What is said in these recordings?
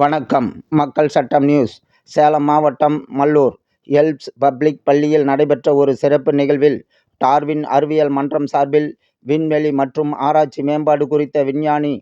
வணக்கம். மக்கள் சட்டம் நியூஸ். சேலம் மாவட்டம் மல்லூர் எல்ப்ஸ் பப்ளிக் பள்ளியில் நடைபெற்ற ஒரு சிறப்பு நிகழ்வில் டார்வின் அறிவியல் மன்றம் சார்பில் விண்வெளி மற்றும் ஆராய்ச்சி மேம்பாடு குறித்த விஞ்ஞானி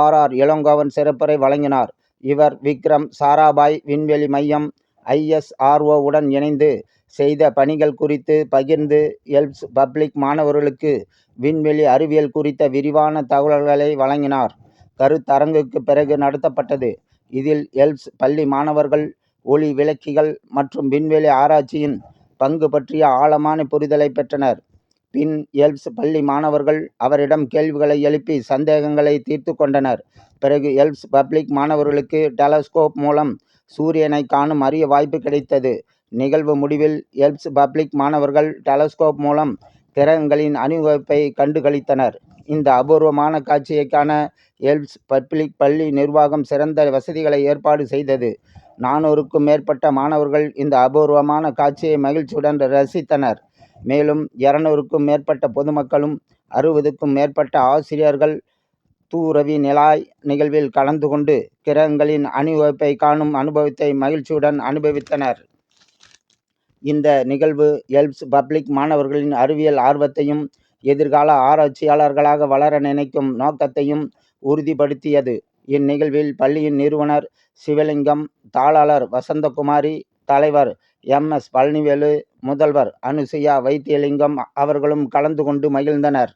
ஆர் ஆர் இளங்கோவன் சிறப்புரை வழங்கினார். இவர் விக்ரம் சாராபாய் விண்வெளி மையம் ஐஎஸ்ஆர்ஓ உடன் இணைந்து செய்த பணிகள் குறித்து பகிர்ந்து எல்ப்ஸ் பப்ளிக் மாணவர்களுக்கு விண்வெளி அறிவியல் குறித்த விரிவான தகவல்களை வழங்கினார். கருத்தரங்குக்கு பிறகு நடத்தப்பட்டது. இதில் எல்ப்ஸ் பள்ளி மாணவர்கள் ஒளி விளக்கிகள் மற்றும் விண்வெளி ஆராய்ச்சியின் பங்கு பற்றிய ஆழமான புரிதலை பெற்றனர். பின் எல்ப்ஸ் பள்ளி மாணவர்கள் அவரிடம் கேள்விகளை எழுப்பி சந்தேகங்களை தீர்த்து கொண்டனர். பிறகு எல்ப்ஸ் பப்ளிக் மாணவர்களுக்கு டெலஸ்கோப் மூலம் சூரியனை காணும் அரிய வாய்ப்பு கிடைத்தது. நிகழ்வு முடிவில் எல்ப்ஸ் பப்ளிக் மாணவர்கள் டெலஸ்கோப் மூலம் கிரகங்களின் அணிவகுப்பை கண்டுகளித்தனர் இந்த அபூர்வமான காட்சியை காண எல்ப்ஸ் பப்ளிக் பள்ளி நிர்வாகம் சிறந்த வசதிகளை ஏற்பாடு செய்தது. நானூறுக்கும் மேற்பட்ட மாணவர்கள் இந்த அபூர்வமான காட்சியை மகிழ்ச்சியுடன் ரசித்தனர். மேலும் இருநூறுக்கும் மேற்பட்ட பொதுமக்களும் அறுபதுக்கும் மேற்பட்ட ஆசிரியர்கள் தூரவி நிலாய் நிகழ்வில் கலந்து கொண்டு கிரகங்களின் அணிவகுப்பை காணும் அனுபவத்தை மகிழ்ச்சியுடன் அனுபவித்தனர். இந்த நிகழ்வு எல்ப்ஸ் பப்ளிக் மாணவர்களின் அறிவியல் ஆர்வத்தையும் எதிர்கால ஆராய்ச்சியாளர்களாக வளர நினைக்கும் நோக்கத்தையும் உறுதிப்படுத்தியது. இந்நிகழ்வில் பள்ளியின் நிறுவனர் சிவலிங்கம், தாளாளர் வசந்தகுமாரி, தலைவர் எம். எஸ். பழனிவேலு, முதல்வர் அனுசுயா வைத்தியலிங்கம் அவர்களும் கலந்து கொண்டு மகிழ்ந்தனர்.